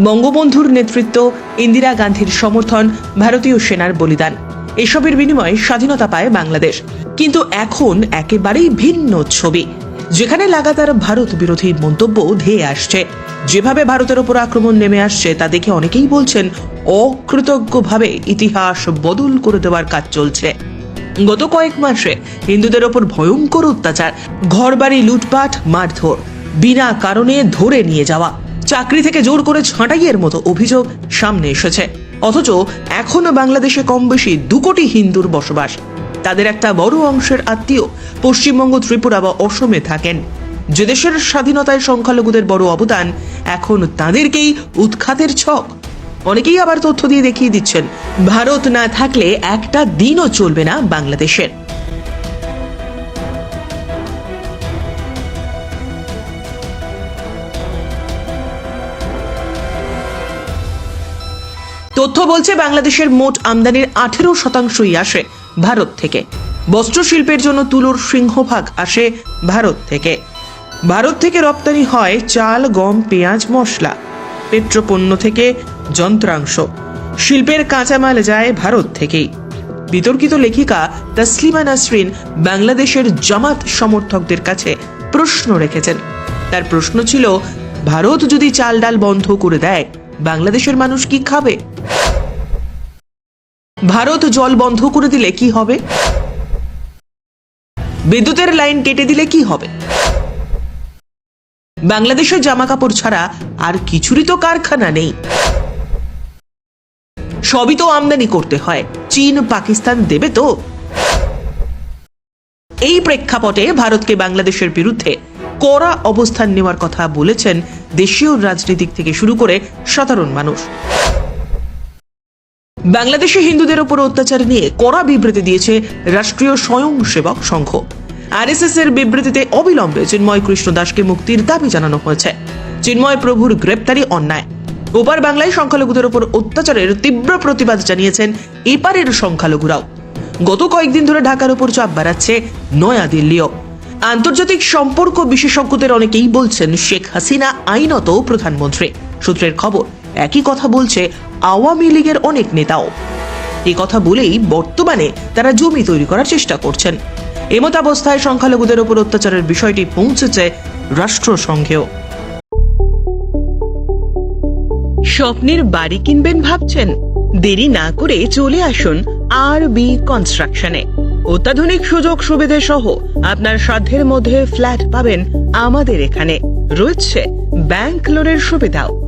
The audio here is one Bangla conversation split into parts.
বঙ্গবন্ধুর নেতৃত্ব ইন্দিরা গান্ধীর সমর্থন ভারতীয় সেনার বলিদান। এসবের বিনিময়ে স্বাধীনতা পায় বাংলাদেশ। কিন্তু এখন একেবারেই ভিন্ন ছবি। যেখানে লাগাতার ভারত বিরোধী মন্তব্য ধেয়ে আসছে। যেভাবে ভারতের ওপর আক্রমণ নেমে আসছে, তা দেখে অনেকেই বলছেন, অকৃতজ্ঞভাবে ইতিহাস বদল করে দেওয়ার কাজ চলছে। গত কয়েক মাসে হিন্দুদের ওপর ভয়ঙ্কর অত্যাচার, ঘরবাড়ি, লুটপাট, মারধর, বিনা কারণে ধরে নিয়ে যাওয়া। চাকরি থেকে জোর করে ছাঁটাইয়ের মতো অভিযোগ সামনে এসেছে। অথচ এখনও বাংলাদেশে কম বেশি দু কোটি হিন্দুর বসবাস। তাদের একটা বড় অংশের আত্মীয় পশ্চিমবঙ্গ, ত্রিপুরা বা অসমে থাকেন। যে দেশের স্বাধীনতায় সংখ্যালঘুদের বড় অবদান এখন তাদেরকেই উৎখাতের ছক। অনেকেই আবার তথ্য দিয়ে দেখিয়ে দিচ্ছেন, ভারত না থাকলে একটা দিনও চলবে না বাংলাদেশের। তথ্য বলছে বাংলাদেশের মোট আমদানির আঠেরো শতাংশই আসে ভারত থেকে। বস্ত্রশিল্পের জন্য তুলোর সিংহভাগ আসে ভারত থেকে। ভারত থেকে রপ্তানি হয় চাল, গম, পেঁয়াজ, মশলা, পেট্রোপণ্য থেকে যন্ত্রাংশ। শিল্পের কাঁচামাল যায় ভারত থেকেই। বিতর্কিত লেখিকা তসলিমা নাসরিন বাংলাদেশের জামাত সমর্থকদের কাছে প্রশ্ন রেখেছেন। তার প্রশ্ন ছিল, ভারত যদি চাল ডাল বন্ধ করে দেয়, বাংলাদেশের মানুষ কি খাবে? ভারত জল বন্ধ করে দিলে কি হবে? বিদ্যুতের লাইন কেটে দিলে কি হবে? বাংলাদেশের জামা কাপড় ছাড়া আর কিছুরই তো কারখানা নেই। সবই তো আমদানি করতে হয়। চীন, পাকিস্তান দেবে তো? এই প্রেক্ষাপটে ভারতকে বাংলাদেশের বিরুদ্ধে কড়া অবস্থান নেওয়ার কথা বলেছেন দেশীয় রাজনীতিক থেকে শুরু করে সাধারণ মানুষ। বাংলাদেশে হিন্দুদের ওপর অত্যাচার নিয়ে কড়া বিবৃতি দিয়েছে রাষ্ট্রীয় স্বয়ংসেবক সংঘ। আরএসএস এর বিবৃতিতে অবিলম্বে চিন্ময় কৃষ্ণ দাসকে মুক্তির দাবি জানানো হয়েছে। চিন্ময় প্রভুর গ্রেপ্তারি অন্যায়। ওপার বাংলায় সংখ্যালঘুদের ওপর অত্যাচারের তীব্র প্রতিবাদ জানিয়েছেন এপারের সংখ্যালঘুরাও। গত কয়েকদিন ধরে ঢাকার উপর চাপ বাড়াচ্ছে নয়াদিল্লিও। আন্তর্জাতিক সম্পর্ক বিশেষজ্ঞদের অনেকেই বলছেন শেখ হাসিনা আইনত প্রধানমন্ত্রী। সূত্রের খবর, একই কথা বলছে আওয়ামী লীগের অনেক নেতাও। এই কথা বলেই বর্তমানে তারা জমি তৈরি করার চেষ্টা করছেন। এমতাবস্থায় সংখ্যালঘুদের ওপর অত্যাচারের বিষয়টি পৌঁছেছে রাষ্ট্রসংঘেও। স্বপ্নের বাড়ি কিনবেন ভাবছেন? দেরি না করে চলে আসুন আর বি কনস্ট্রাকশনে। অত্যাধুনিক সুযোগ সুবিধে সহ আপনার সাধ্যের মধ্যে ফ্ল্যাট পাবেন আমাদের এখানে। রয়েছে ব্যাংক লোনের সুবিধাও।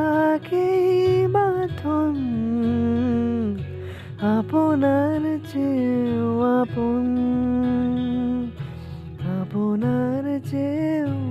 এই বাঁধন আপনার চেয়েও আপন আপনার চেয়েও